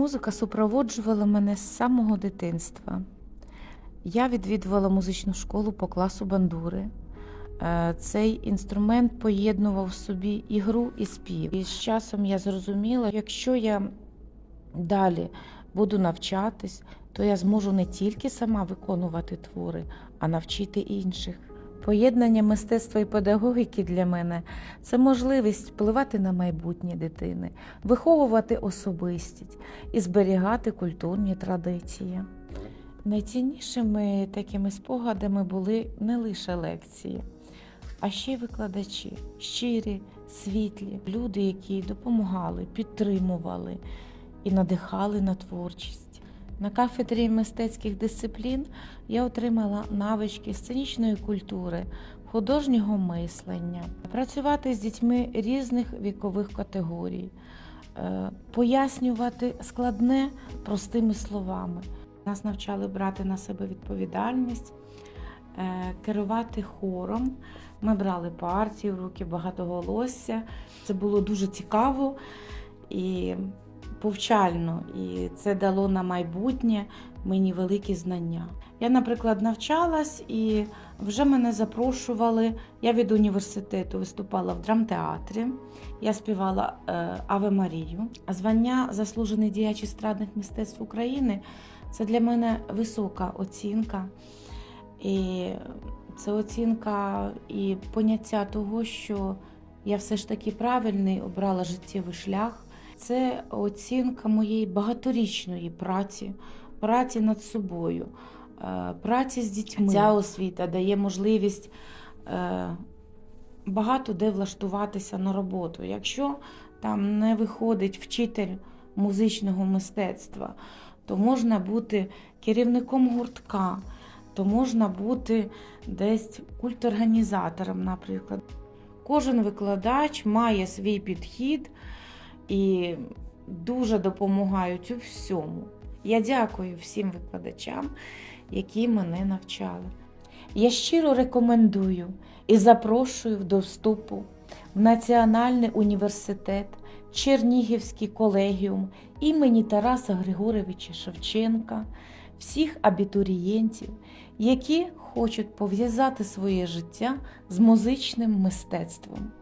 Музика супроводжувала мене з самого дитинства. Я відвідувала музичну школу по класу бандури. Е, Цей інструмент поєднував в собі ігру і спів. І з часом я зрозуміла, якщо я далі буду навчатись, то я зможу не тільки сама виконувати твори, а навчити інших. Поєднання мистецтва і педагогіки для мене це можливість впливати на майбутнє дитини, виховувати особистість і зберігати культурні традиції. Найціннішими такими спогадами були не лише лекції, а ще й викладачі, щирі, світлі, люди, які допомагали, підтримували і надихали на творчість. На кафедрі мистецьких дисциплін я отримала навички сценічної культури, художнього мислення, працювати з дітьми різних вікових категорій, е, пояснювати складне простими словами. Нас навчали брати на себе відповідальність, е, керувати хором. Ми брали партії в руки багатоголосся. Це було дуже цікаво і повчально, і це дало на майбутнє мені великі знання. Я, наприклад, навчалась і вже мене запрошували. Я від університету виступала в драмтеатрі. Я співала е, Аве Марію. А звання заслужений діяч естрадних мистецтв України це для мене висока оцінка. І це оцінка і поняття того, що я все ж таки правильний обрала життєвий шлях. Це оцінка моєї багаторічної праці, праці над собою, е, праці з дітьми. Ця освіта дає можливість е, багато де влаштуватися на роботу. Якщо там не виходить вчитель музичного мистецтва, то можна бути керівником гуртка, то можна бути десь культорганізатором, наприклад. Кожен викладач має свій підхід і дуже допомагають у всьому. Я дякую всім викладачам, які мене навчали. Я щиро рекомендую і запрошую до вступу в Національний університет, Чернігівський колегіум імені Тараса Григоровича Шевченка, всіх абітурієнтів, які хочуть пов'язати своє життя з музичним мистецтвом.